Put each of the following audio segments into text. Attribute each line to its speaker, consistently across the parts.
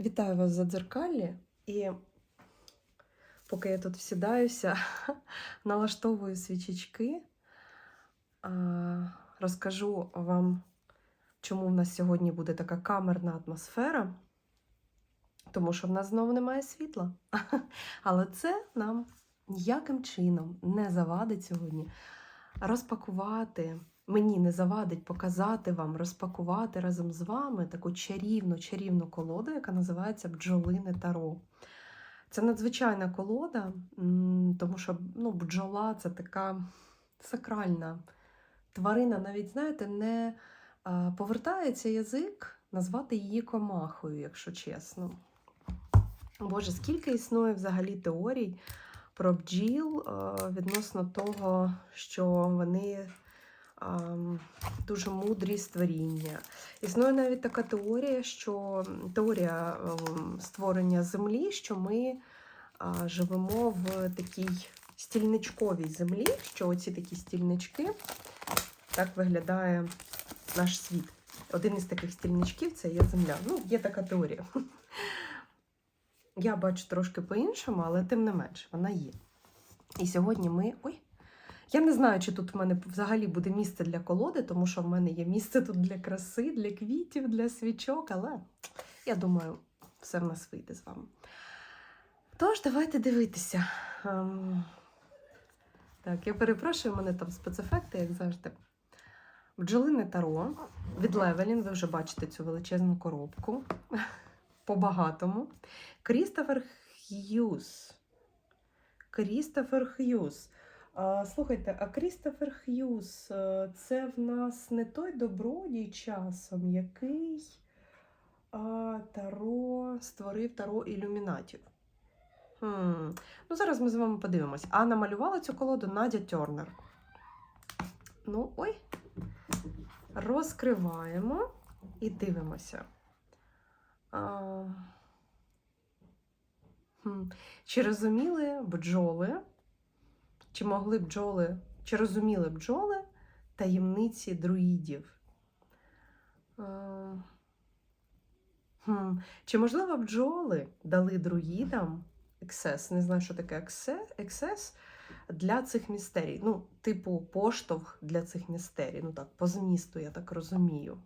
Speaker 1: Вітаю вас за дзеркалі. І поки я тут всідаюся, налаштовую свічечки, розкажу вам, чому в нас сьогодні буде така камерна атмосфера, тому що в нас знову немає світла. Але це нам ніяким чином не завадить сьогодні розпакувати. Мені не завадить показати вам, розпакувати разом з вами таку чарівну, чарівну колоду, яка називається бджолине таро. Це надзвичайна колода, тому що ну, бджола це така сакральна тварина, навіть, знаєте, не повертається язик назвати її комахою, якщо чесно. Боже, скільки існує взагалі теорій про бджіл відносно того, що вони дуже мудрі створіння. Існує навіть така теорія, що теорія ем, створення землі, що ми живемо в такій стільничковій землі, що оці такі стільнички, так виглядає наш світ. Один із таких стільничків це є земля. Ну, є така теорія. Я бачу трошки по-іншому, але тим не менш, вона є. І сьогодні ми. Ой! Я не знаю, чи тут в мене взагалі буде місце для колоди, тому що в мене є місце тут для краси, для квітів, для свічок, але я думаю, все в нас вийде з вами. Тож, давайте дивитися. Ем, Так, я перепрошую, у мене там спецефекти, як завжди. Бджолине таро від Левелін, ви вже бачите цю величезну коробку. По-багатому. Крістофер Х'юз. Крістофер Х'юз. Слухайте, а Крістофер Х'юз е, це в нас не той добродій часом, який Таро створив Таро ілюмінатів. Хм. Ну, зараз ми з вами подивимось. А намалювала цю колоду Надя Тернер. Ну, ой. Розкриваємо і дивимося. А... Хм. Чи розуміли бджоли? Чи могли бджоли, чи розуміли бджоли таємниці друїдів? Е. Чи, можливо, бджоли дали друїдам ексес? Не знаю, що таке ексес, для цих містерій. Ну, типу, поштовх для цих містерій. Ну так, по змісту, я так розумію.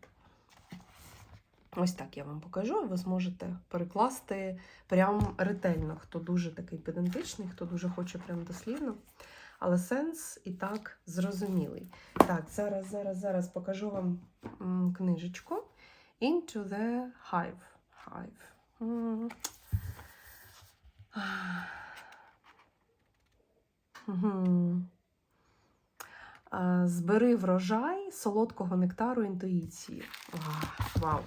Speaker 1: Ось так я вам покажу, ви зможете перекласти прям ретельно, хто дуже такий педантичний, хто дуже хоче прям дослівно. Але сенс і так зрозумілий. Так, зараз, зараз, зараз покажу вам книжечку Into the Hive. Hive. М. Збери врожай солодкого нектару інтуїції. Вау.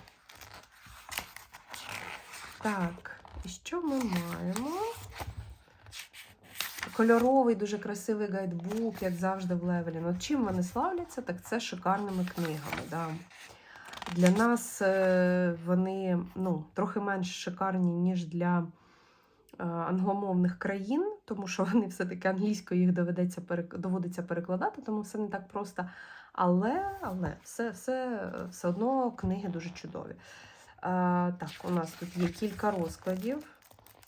Speaker 1: Так, і що ми маємо? Кольоровий, дуже красивий гайдбук, як завжди в Левелі. От чим вони славляться, так це шикарними книгами. Да. Для нас е, вони ну, трохи менш шикарні, ніж для е, англомовних країн, тому що вони все-таки англійською їх доведеться доводиться перекладати, тому все не так просто. Але, але все, все, все одно книги дуже чудові. Е, так, у нас тут є кілька розкладів.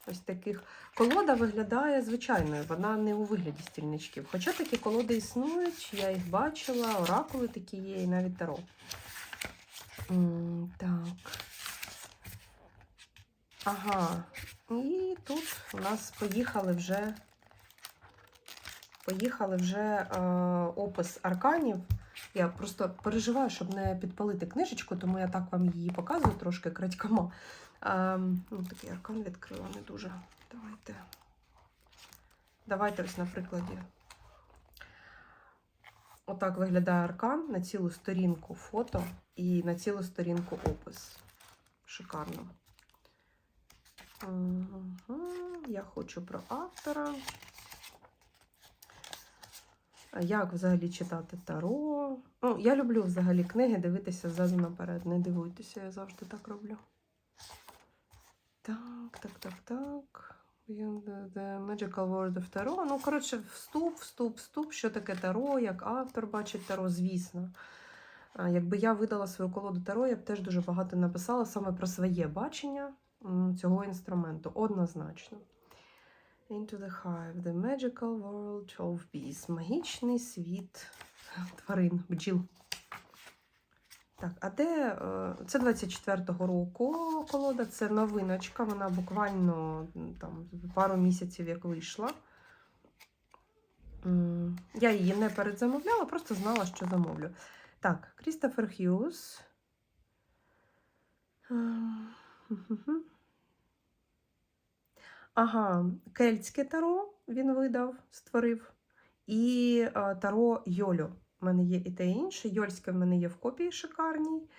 Speaker 1: Ось таких. Колода виглядає звичайною, вона не у вигляді стільничків. Хоча такі колоди існують, я їх бачила, оракули такі є, і навіть таро. Так. Ага. І тут у нас поїхали вже. Поїхали вже е, опис арканів. Я просто переживаю, щоб не підпалити книжечку, тому я так вам її показую трошки крадькома. Ем, ну, такий аркан відкрила не дуже. Давайте. Давайте ось на прикладі. Отак виглядає аркан на цілу сторінку фото і на цілу сторінку опис. Шикарно. Мгм. Я хочу про автора. Як взагалі читати Таро? Ну, я люблю взагалі книги дивитися ззаду наперед. Не дивуйтеся, я завжди так роблю. Так, так, так, так. The Magical World of Tarot. Ну, коротше, вступ, вступ, вступ. Що таке Таро, як автор бачить Таро, звісно. Якби я видала свою колоду Таро, я б теж дуже багато написала саме про своє бачення цього інструменту. Однозначно. Into the hive, the magical world of bees. Магічний світ тварин, бджіл. Так, а де е, це 24-го року колода, це новиночка, вона буквально там пару місяців як вийшла. Я її не передзамовляла, просто знала, що замовлю. Так, Крістофер Х'юз. Ем. Ага, кельтське таро він видав, створив. І е, таро Йолю. У мене є і те і інше. Йольське в мене є в копії шикарній.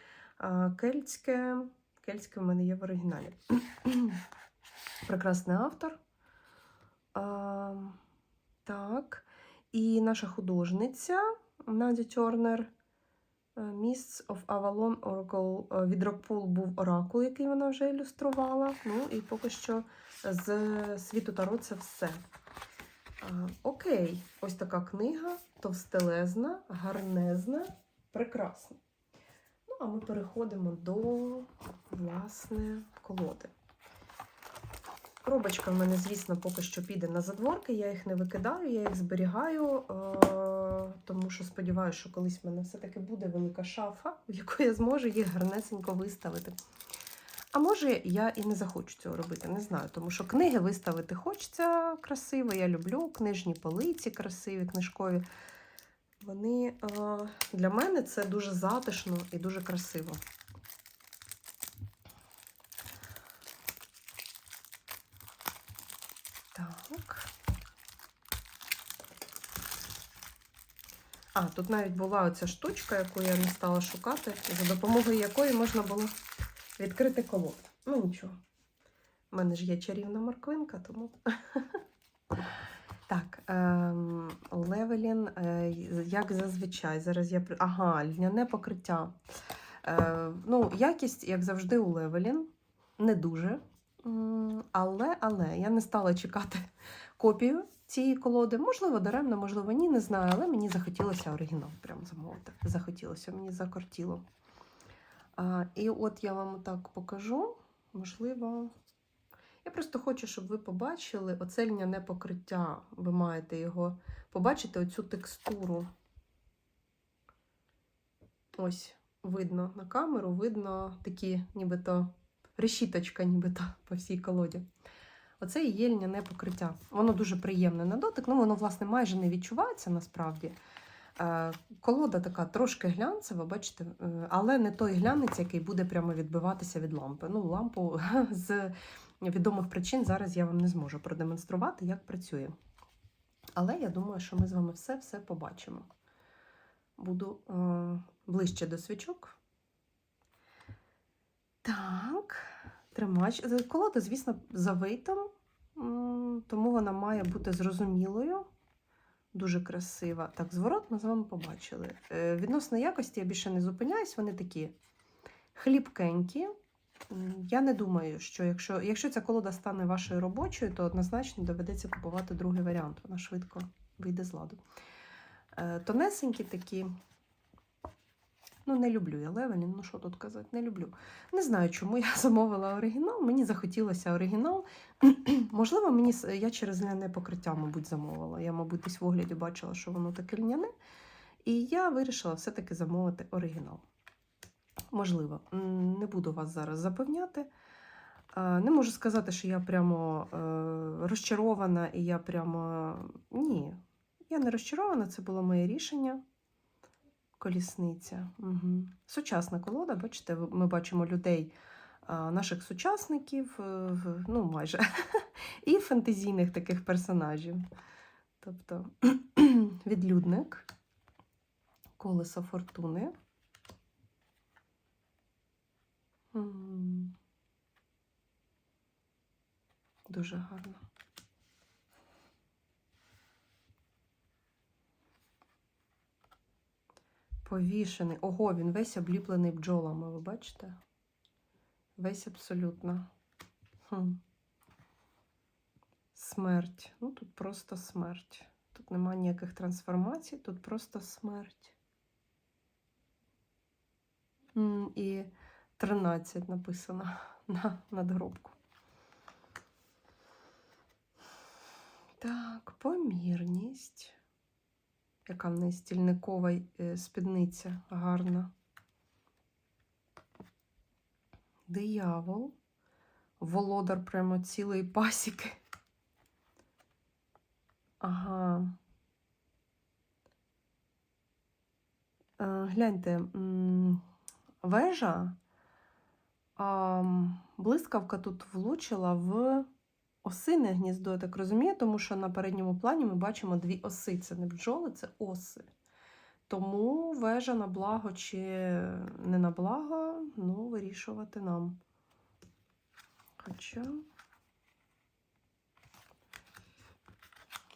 Speaker 1: Кельтське, кельтське в мене є в оригіналі. Прекрасний автор. А, так. І наша художниця Надя Тернер. е, Mists of Avalon Oracle. е, Від Рокпул був оракул, який вона вже ілюструвала. Ну і поки що з світу Таро це все. А, окей, ось така книга, товстелезна, гарнезна, прекрасна. Ну, а ми переходимо до власне колоди. Коробочка в мене, звісно, поки що піде на задворки, я їх не викидаю, я їх зберігаю, е- тому що сподіваюся, що колись в мене все-таки буде велика шафа, в яку я зможу їх гарнесенько виставити. А може, я і не захочу цього робити, не знаю, тому що книги виставити хочеться красиво. Я люблю книжні полиці красиві, книжкові. Вони е, для мене це дуже затишно і дуже красиво. Так. А, тут навіть була оця штучка, яку я не стала шукати, за допомогою якої можна було відкрити колоду. Ну нічого. У мене ж є чарівна морквинка, тому. Так, ем, Левелін, е, як зазвичай, зараз я Ага, льняне покриття. Е, ну, якість, як завжди, у Левелін. Не дуже. Але, але я не стала чекати копію цієї колоди. Можливо, даремно, можливо, ні, не знаю, але мені захотілося оригінал прям замовити. Захотілося, мені закортіло. І от я вам так покажу. Можливо. Я просто хочу, щоб ви побачили оце льняне покриття. Ви маєте його побачити, оцю текстуру. Ось, видно на камеру, видно такі, нібито решіточка, нібито по всій колоді. Оце і є льняне покриття. Воно дуже приємне на дотик. Ну, воно, власне, майже не відчувається насправді. Е, Колода така трошки глянцева, бачите, е, але не той глянець, який буде прямо відбиватися від лампи. Ну, лампу з відомих причин зараз я вам не зможу продемонструвати, як працює. Але я думаю, що ми з вами все-все побачимо. Буду е, ближче до свічок. Так, тримач. Колода, звісно, за тому вона має бути зрозумілою. Дуже красива. Так, зворот ми з вами побачили. Е, Відносно якості я більше не зупиняюсь, вони такі хлібкенькі. Я не думаю, що якщо, якщо ця колода стане вашою робочою, то однозначно доведеться купувати другий варіант. Вона швидко вийде з ладу. Е, Тонесенькі такі. Ну, не люблю я Левелін, ну що тут казати, не люблю. Не знаю, чому я замовила оригінал. Мені захотілося оригінал. Можливо, мені я через льняне покриття, мабуть, замовила. Я, мабуть, десь в огляді бачила, що воно таке льняне. І я вирішила все-таки замовити оригінал. Можливо, не буду вас зараз запевняти. Не можу сказати, що я прямо е, розчарована і я прямо. Ні, я не розчарована, це було моє рішення. Колісниця. Угу. Сучасна колода, бачите, ми бачимо людей, наших сучасників, е, ну майже, і фентезійних таких персонажів. Тобто відлюдник, колесо фортуни. Дуже гарно. Повішений. Ого, він весь обліплений бджолами, ви бачите? Весь абсолютно. Хм. Смерть. Ну, тут просто смерть. Тут нема ніяких трансформацій, тут просто смерть. І 13 написано на надгробку. Так, помірність. Яка в неї стільникова е, спідниця гарна. Диявол. Володар прямо цілої пасіки. Ага. Е, Гляньте, вежа, блискавка тут влучила в осине гніздо, я так розумію, тому що на передньому плані ми бачимо дві оси. Це не бджоли, це оси. Тому вежа на благо чи не на благо, ну, вирішувати нам. Хоча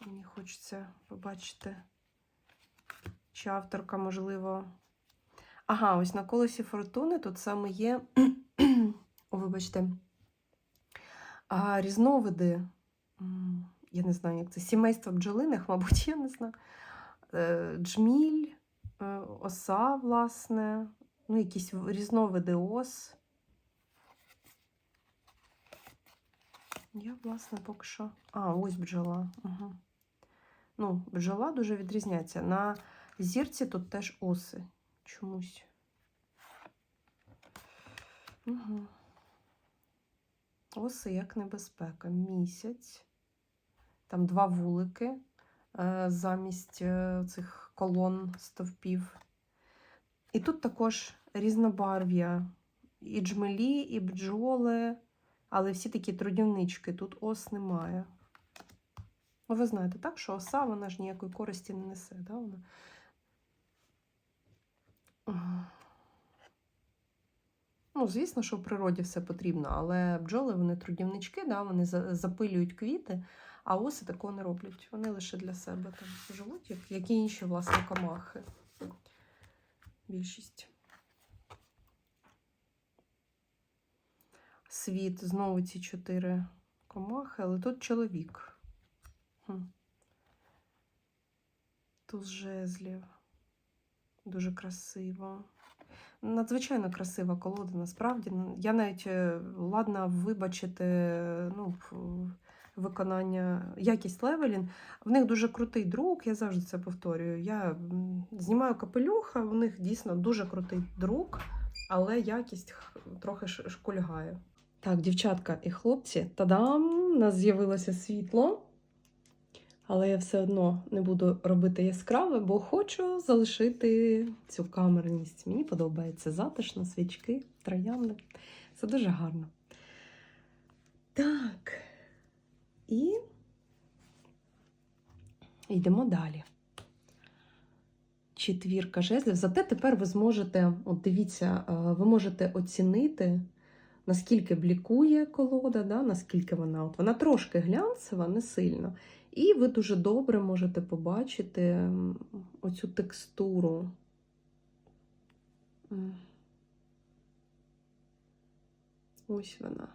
Speaker 1: мені хочеться побачити, чи авторка, можливо. Ага, ось на колесі фортуни тут саме є, о, вибачте, а, різновиди. Я не знаю, як це. Сімейство бджолиних, мабуть, я не знаю. Е, Джміль, е, оса, власне, ну, якісь різновиди ос. Я, власне, поки що. А, ось бджола. Угу. Ну, бджола дуже відрізняється. На зірці тут теж оси чомусь. Угу. Оси як небезпека. Місяць. Там два вулики е, замість е, цих колон стовпів. І тут також різнобарв'я. І джмелі, і бджоли, але всі такі трудівнички. Тут ос немає. Ну, ви знаєте, так, що оса, вона ж ніякої користі не несе. Да? Вона... Ну, звісно, що в природі все потрібно, але бджоли вони трудівнички, да, вони запилюють квіти, а оси такого не роблять. Вони лише для себе там живуть, як, як і інші, власне, комахи. Більшість. Світ, знову ці чотири комахи, але тут чоловік. Хм. Туз жезлів. Дуже красиво. Надзвичайно красива колода, насправді. Я навіть е, ладна вибачити ну, виконання, якість левелін. В них дуже крутий друк, я завжди це повторюю. Я знімаю капелюха, в них дійсно дуже крутий друк, але якість трохи шкульгає. Так, дівчатка і хлопці, тадам! У нас з'явилося світло. Але я все одно не буду робити яскраве, бо хочу залишити цю камерність. Мені подобається затишно, свічки, троянди. Це дуже гарно. Так. І йдемо далі. Четвірка жезлів. Зате тепер ви зможете, от дивіться, е, ви можете оцінити, наскільки блікує колода, да, наскільки вона. От вона трошки глянцева, не сильно. І ви дуже добре можете побачити оцю текстуру. Ось вона.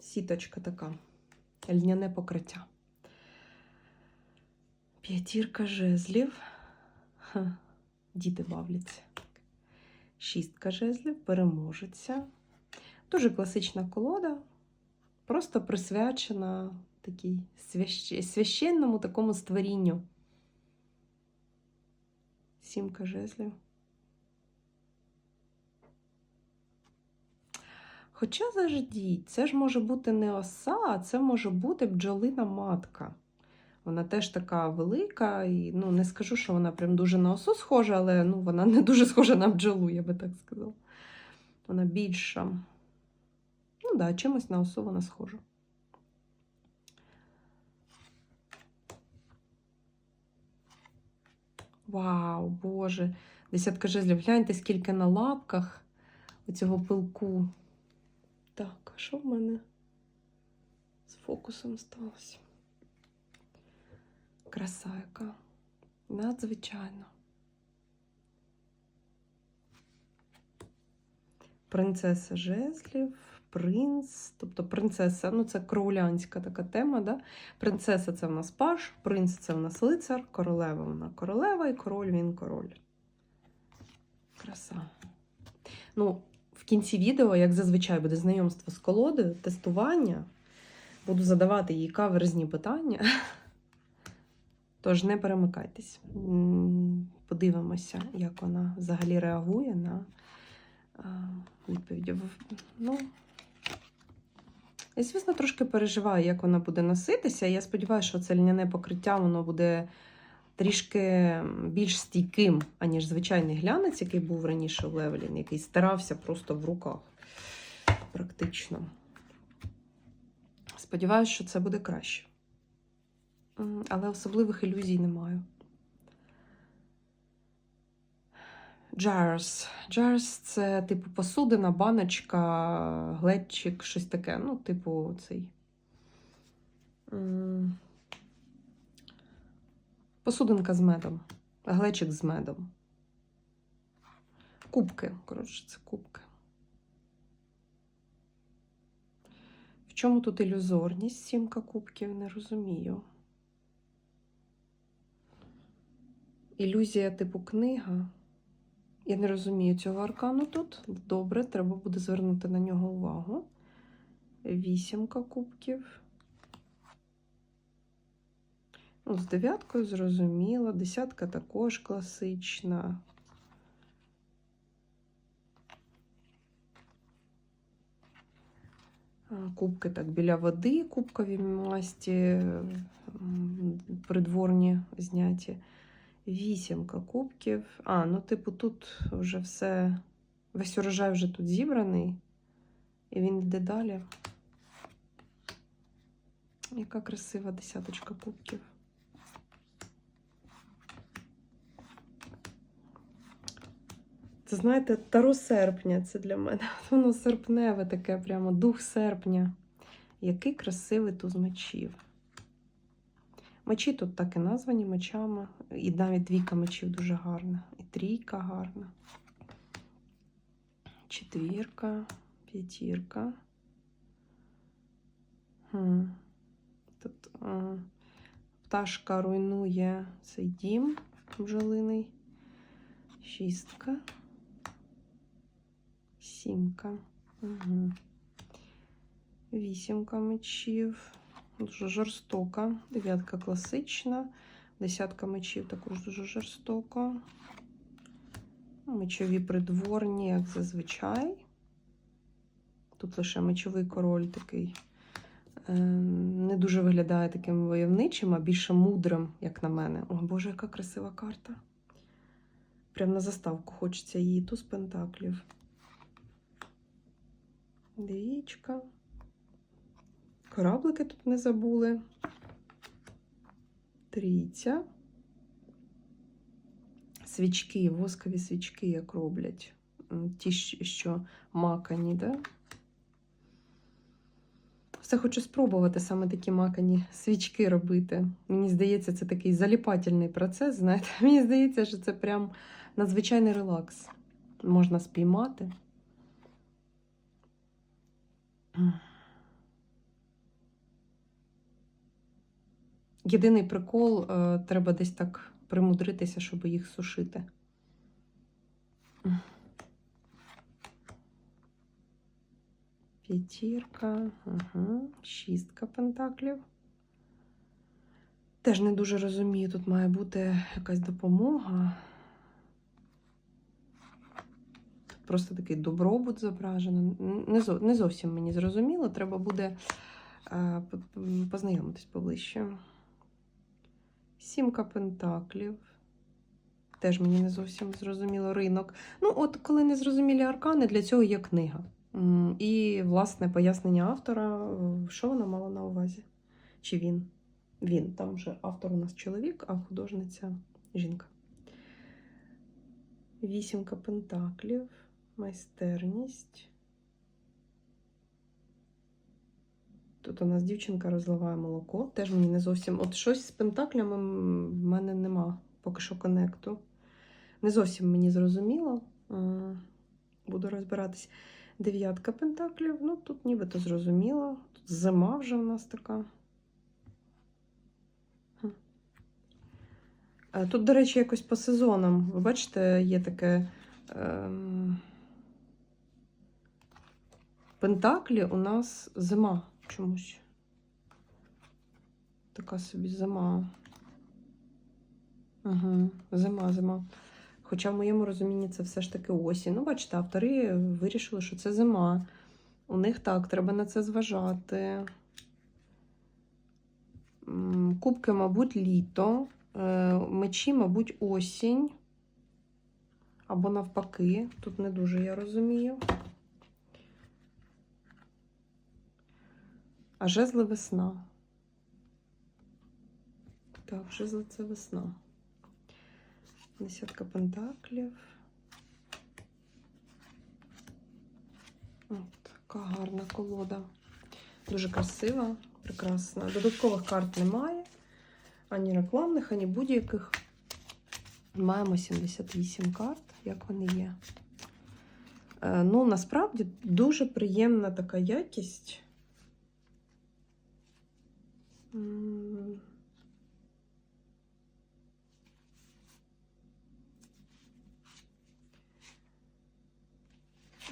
Speaker 1: Сіточка така, льняне покриття. П'ятірка жезлів. Ха, діти бавляться. Шістка жезлів, переможеться. Дуже класична колода, просто присвячена такій свящ... священному такому створінню. Сімка жезлів. Хоча заждіть, це ж може бути не оса, а це може бути бджолина матка. Вона теж така велика, і ну, не скажу, що вона прям дуже на осу схожа, але ну, вона не дуже схожа на бджолу, я би так сказала. Вона більша. Ну так, да, чимось на осу вона схожа. Вау, Боже! Десятка жезлів. Гляньте, скільки на лапках оцього пилку. Так, а що в мене з фокусом сталося? Краса яка. Надзвичайно. Принцеса жезлів, принц, тобто принцеса, ну це кроулянська така тема, да? Принцеса це в нас паш, принц це в нас лицар, королева вона королева і король він король. Краса. Ну, в кінці відео, як зазвичай, буде знайомство з колодою, тестування. Буду задавати їй каверзні питання. Тож не перемикайтесь. Подивимося, як вона взагалі реагує на відповіді. Ну, я, звісно, трошки переживаю, як вона буде носитися. Я сподіваюся, що це льняне покриття воно буде трішки більш стійким, аніж звичайний глянець, який був раніше в Левелін, який старався просто в руках. Практично. Сподіваюся, що це буде краще. Але особливих ілюзій не маю. Jars. Jars – це типу посудина, баночка, глечик, щось таке. Ну, типу, цей. Посудинка з медом. Глечик з медом. Кубки. Коротше, це кубки. В чому тут ілюзорність? Сімка кубків, не розумію. Ілюзія типу книга. Я не розумію цього аркану тут. Добре, треба буде звернути на нього увагу. Вісімка кубків. Ну, з дев'яткою зрозуміло. Десятка також класична. Кубки так біля води, кубкові масті придворні зняті. Вісімка кубків. А, ну, типу, тут вже все, весь урожай вже тут зібраний, і він йде далі. Яка красива десяточка кубків. Це, знаєте, таро серпня це для мене. Воно серпневе таке, прямо дух серпня. Який красивий туз мечів. Мечі тут так і названі мечами. І навіть двійка мечів дуже гарна. І трійка гарна. Четвірка, п'ятірка. Тут а, пташка руйнує цей дім бджолиний. Шістка. Сімка. Угу. Вісімка мечів. Дуже жорстока. Дев'ятка класична. Десятка мечів також дуже жорстоко. Мечові придворні, як зазвичай. Тут лише мечовий король такий. е, Не дуже виглядає таким войовничим, а більше мудрим, як на мене. О, Боже, яка красива карта. Прям на заставку хочеться її. Туз пентаклів. Двічка. Кораблики тут не забули. Трійця. Свічки, воскові свічки, як роблять. Ті, що макані, да? Все хочу спробувати саме такі макані свічки робити. Мені здається, це такий заліпательний процес. Знаєте, мені здається, що це прям надзвичайний релакс. Можна спіймати. Єдиний прикол, е, треба десь так примудритися, щоб їх сушити. П'ятірка, угу. шістка пентаклів. Теж не дуже розумію, тут має бути якась допомога. Тут просто такий добробут зображено. Не, зо- не зовсім мені зрозуміло, треба буде е, познайомитись поближче. Сімка пентаклів. Теж мені не зовсім зрозуміло ринок. Ну, от коли не зрозумілі аркани, для цього є книга. І, власне, пояснення автора, що вона мала на увазі. Чи він? Він. Там вже автор у нас чоловік, а художниця жінка. Вісімка пентаклів, майстерність. Тут у нас дівчинка розливає молоко. Теж мені не зовсім. От щось з пентаклями в мене нема поки що конекту. Не зовсім мені зрозуміло. Буду розбиратись. Дев'ятка пентаклів. Ну, тут нібито зрозуміло. Тут зима вже в нас така. Е, Тут, до речі, якось по сезонам. Ви бачите, є таке ем, Пентаклі у нас зима чомусь. Така собі зима. Угу, зима, зима. Хоча в моєму розумінні це все ж таки осінь. Ну, бачите, автори вирішили, що це зима. У них так, треба на це зважати. Кубки, мабуть, літо. Е, Мечі, мабуть, осінь. Або навпаки. Тут не дуже я розумію. А жезли весна. Так, жезли це весна. Десятка пентаклів. От, така гарна колода. Дуже красива, прекрасна. Додаткових карт немає. Ані рекламних, ані будь-яких. Маємо 78 карт, як вони є. Е, Ну, насправді дуже приємна така якість.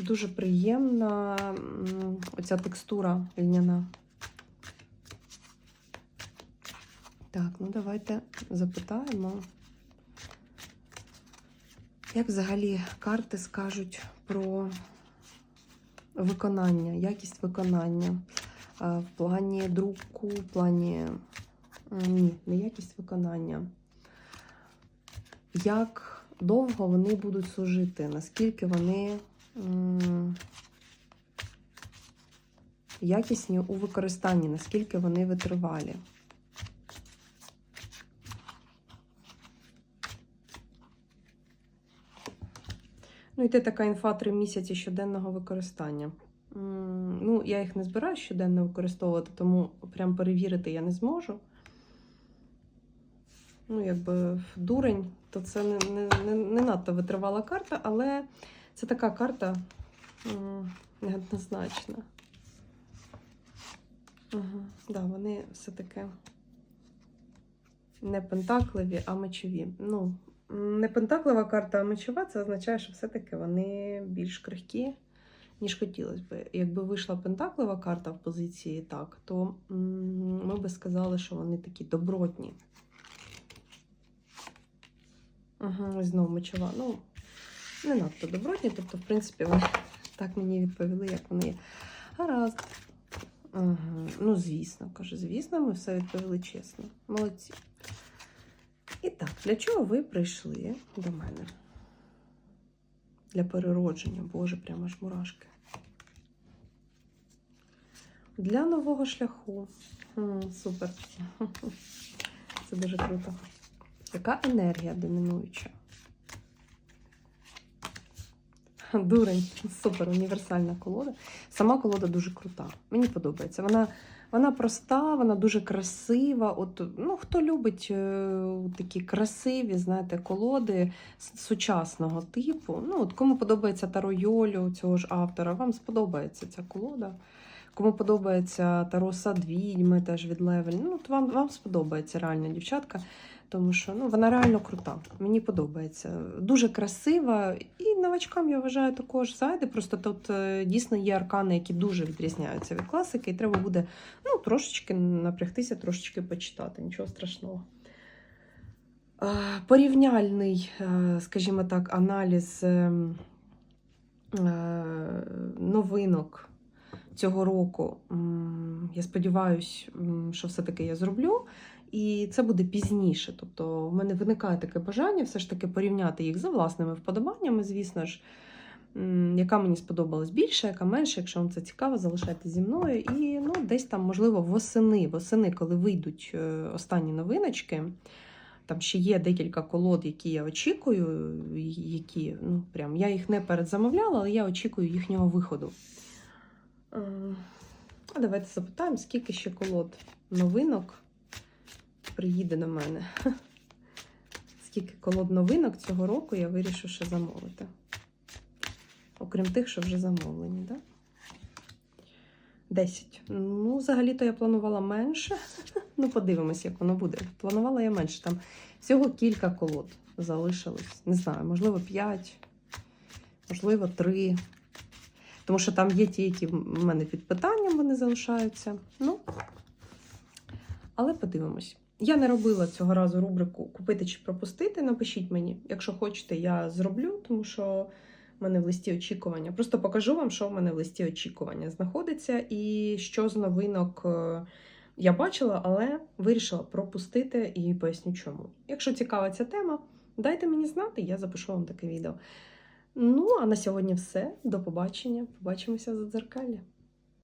Speaker 1: Дуже приємна оця текстура льняна. Так, ну давайте запитаємо. Як взагалі карти скажуть про виконання, якість виконання в плані друку, в плані м, ні, не якість виконання. Як довго вони будуть служити, наскільки вони якісні у використанні, наскільки вони витривалі. Ну, те така інфа три місяці щоденного використання. Ну, я їх не збираю щоденно використовувати, тому прям перевірити я не зможу. Ну, якби дурень, то це не, не, не, не надто витривала карта, але це така карта неоднозначна. Угу. Да, вони все-таки не пентакливі, а мечові. Ну, не пентаклива карта, а мечова, це означає, що все-таки вони більш крихкі, ніж хотілося б. Якби вийшла пентаклива карта в позиції так, то ми би сказали, що вони такі добротні. Угу, знову мечова. Ну, не надто добротні, тобто, в принципі, вони так мені відповіли, як вони є. Гаразд. Угу. Ну, звісно, каже, звісно, ми все відповіли чесно. Молодці. І так, для чого ви прийшли до мене? Для переродження, Боже, прямо ж мурашки. Для нового шляху. М, супер. Це дуже круто. Яка енергія домінуюча? Дурень, супер, універсальна колода. Сама колода дуже крута. Мені подобається. Вона, вона проста, вона дуже красива. От, ну, хто любить е, такі красиві, знаєте, колоди сучасного типу. Ну, от кому подобається Таро Йолю, цього ж автора, вам сподобається ця колода. Кому подобається Таро Сад відьми, теж від Левель. Ну, от вам, вам сподобається реальна дівчатка тому що ну, вона реально крута. Мені подобається. Дуже красива. І новачкам, я вважаю, також зайде. Просто тут е, дійсно є аркани, які дуже відрізняються від класики, і треба буде ну, трошечки напрягтися, трошечки почитати. Нічого страшного. Е, Порівняльний, е, скажімо так, аналіз е, е, новинок цього року. Я сподіваюся, що все-таки я зроблю. І це буде пізніше. Тобто, в мене виникає таке бажання все ж таки порівняти їх за власними вподобаннями, звісно ж, яка мені сподобалась більше, яка менше. Якщо вам це цікаво, залишайтесь зі мною. І ну, десь там, можливо, восени, восени, коли вийдуть е, останні новиночки. Там ще є декілька колод, які я очікую, які, ну, прям, я їх не передзамовляла, але я очікую їхнього виходу. Е, А давайте запитаємо, скільки ще колод новинок приїде до мене. Скільки колод новинок цього року я вирішу ще замовити. Окрім тих, що вже замовлені, так? 10. Ну, взагалі-то я планувала менше. Ну, подивимось, як воно буде. Планувала я менше. Там всього кілька колод залишилось. Не знаю, можливо, 5, можливо, 3. Тому що там є ті, які в мене під питанням вони залишаються. Ну, але подивимось. Я не робила цього разу рубрику Купити чи пропустити. Напишіть мені, якщо хочете, я зроблю, тому що в мене в листі очікування. Просто покажу вам, що в мене в листі очікування знаходиться, і що з новинок е, я бачила, але вирішила пропустити і поясню чому. Якщо цікава ця тема, дайте мені знати, я запишу вам таке відео. Ну, а на сьогодні все. До побачення. Побачимося за дзеркалі.